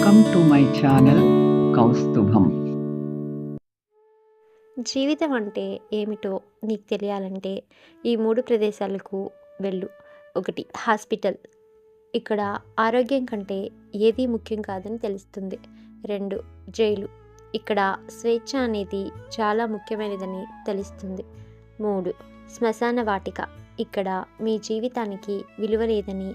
Welcome to my channel Kaustubham జీవితం అంటే ఏమిటో నీకు తెలియాలంటే ఈ మూడు ప్రదేశాలకు వెళ్ళు. ఒకటి హాస్పిటల్. ఇక్కడ ఆరోగ్యం కంటే ఏది ముఖ్యం కాదని తెలుస్తుంది. రెండు జైలు. ఇక్కడ స్వేచ్ఛ అనేది చాలా ముఖ్యమైనదని తెలుస్తుంది. మూడు శ్మశాన వాటిక. ఇక్కడ మీ జీవితానికి విలువ లేదని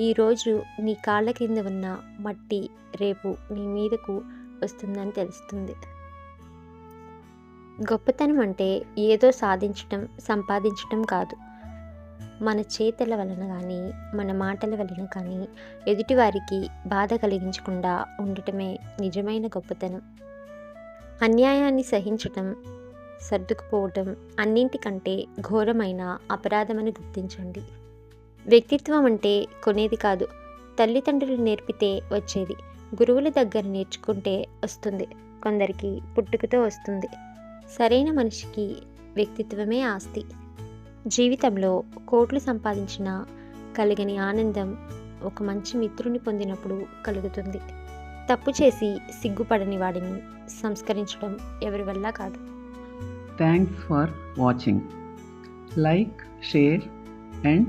ఈరోజు నీ కాళ్ళ కింద ఉన్న మట్టి రేపు నీ మీదకు వస్తుందని తెలుస్తుంది. గొప్పతనం అంటే ఏదో సాధించటం సంపాదించటం కాదు. మన చేతల వలన కానీ మన మాటల వలన కానీ ఎదుటివారికి బాధ కలిగించకుండా ఉండటమే నిజమైన గొప్పతనం. అన్యాయాన్ని సహించటం సర్దుకుపోవటం అన్నింటికంటే ఘోరమైన అపరాధమని గుర్తించండి. వ్యక్తిత్వం అంటే కొనేది కాదు తల్లిదండ్రులు నేర్పితే వచ్చేది గురువుల దగ్గర నేర్చుకుంటే వస్తుంది కొందరికి పుట్టుకతో వస్తుంది. సరైన మనిషికి వ్యక్తిత్వమే ఆస్తి. జీవితంలో కోట్లు సంపాదించిన కలిగని ఆనందం ఒక మంచి మిత్రుని పొందినప్పుడు కలుగుతుంది. తప్పు చేసి సిగ్గుపడని వాడిని సంస్కరించడం ఎవరి వల్ల కాదు. Thanks for watching like share and